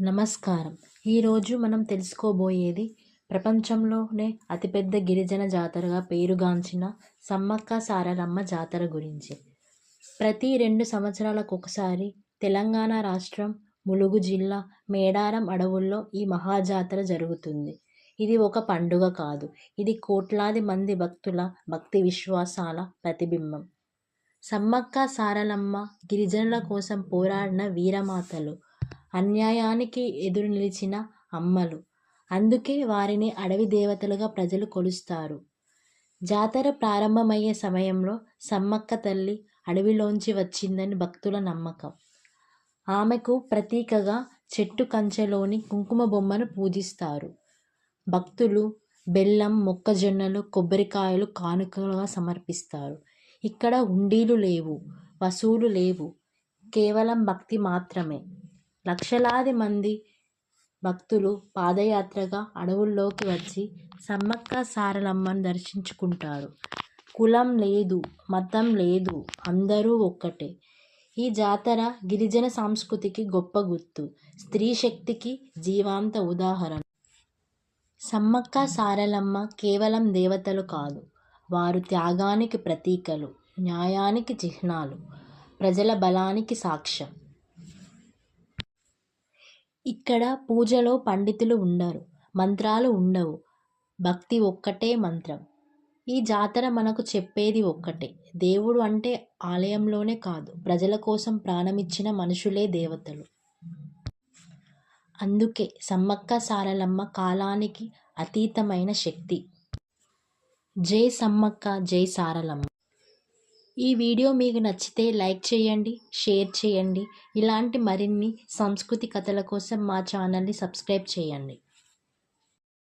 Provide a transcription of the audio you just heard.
నమస్కారం. ఈరోజు మనం తెలుసుకోబోయేది ప్రపంచంలోనే అతిపెద్ద గిరిజన జాతరగా పేరుగాంచిన సమ్మక్క సారలమ్మ జాతర గురించి. ప్రతి రెండు సంవత్సరాలకు ఒకసారి తెలంగాణ రాష్ట్రం ములుగు జిల్లా మేడారం అడవుల్లో ఈ మహాజాతర జరుగుతుంది. ఇది ఒక పండుగ కాదు. ఇది కోట్లాది మంది భక్తుల భక్తి విశ్వాసాల ప్రతిబింబం. సమ్మక్క సారలమ్మ గిరిజనుల కోసం పోరాడిన వీరమాతలు అన్యాయానికి ఎదురు నిలిచిన అమ్మలు. అందుకే వారిని అడవి దేవతలుగా ప్రజలు కొలుస్తారు. జాతర ప్రారంభమయ్యే సమయంలో సమ్మక్క తల్లి అడవిలోంచి వచ్చిందని భక్తుల నమ్మకం. ఆమెకు ప్రతీకగా చెట్టు కంచెలోని కుంకుమ బొమ్మను పూజిస్తారు. భక్తులు బెల్లం మొక్కజొన్నలు కొబ్బరికాయలు కానుకలుగా సమర్పిస్తారు. ఇక్కడ హుండీలు లేవు వసూలు లేవు. కేవలం భక్తి మాత్రమే. లక్షలాది మంది భక్తులు పాదయాత్రగా అడవుల్లోకి వచ్చి సమ్మక్క సారలమ్మను దర్శించుకుంటారు. కులం లేదు మతం లేదు అందరూ ఒక్కటే. ఈ జాతర గిరిజన సంస్కృతికి గొప్ప గుర్తు. స్త్రీ శక్తికి జీవాంత ఉదాహరణ. సమ్మక్క సారలమ్మ కేవలం దేవతలు కాదు వారు త్యాగానికి ప్రతీకలు న్యాయానికి చిహ్నాలు ప్రజల బలానికి సాక్ష్యం. ఇక్కడ పూజలో పండితులు ఉండరు మంత్రాలు ఉండవు. భక్తి ఒక్కటే మంత్రం. ఈ జాతర మనకు చెప్పేది ఒక్కటే. దేవుడు అంటే ఆలయంలోనే కాదు ప్రజల కోసం ప్రాణమిచ్చిన మనుషులే దేవతలు. అందుకే సమ్మక్క సారలమ్మ కాలానికి అతీతమైన శక్తి. జై సమ్మక్క జై సారలమ్మ. ఈ వీడియో మీకు నచ్చితే లైక్ చేయండి షేర్ చేయండి. ఇలాంటి మరిన్ని సంస్కృతి కథల కోసం మా ఛానల్ని సబ్స్క్రైబ్ చేయండి.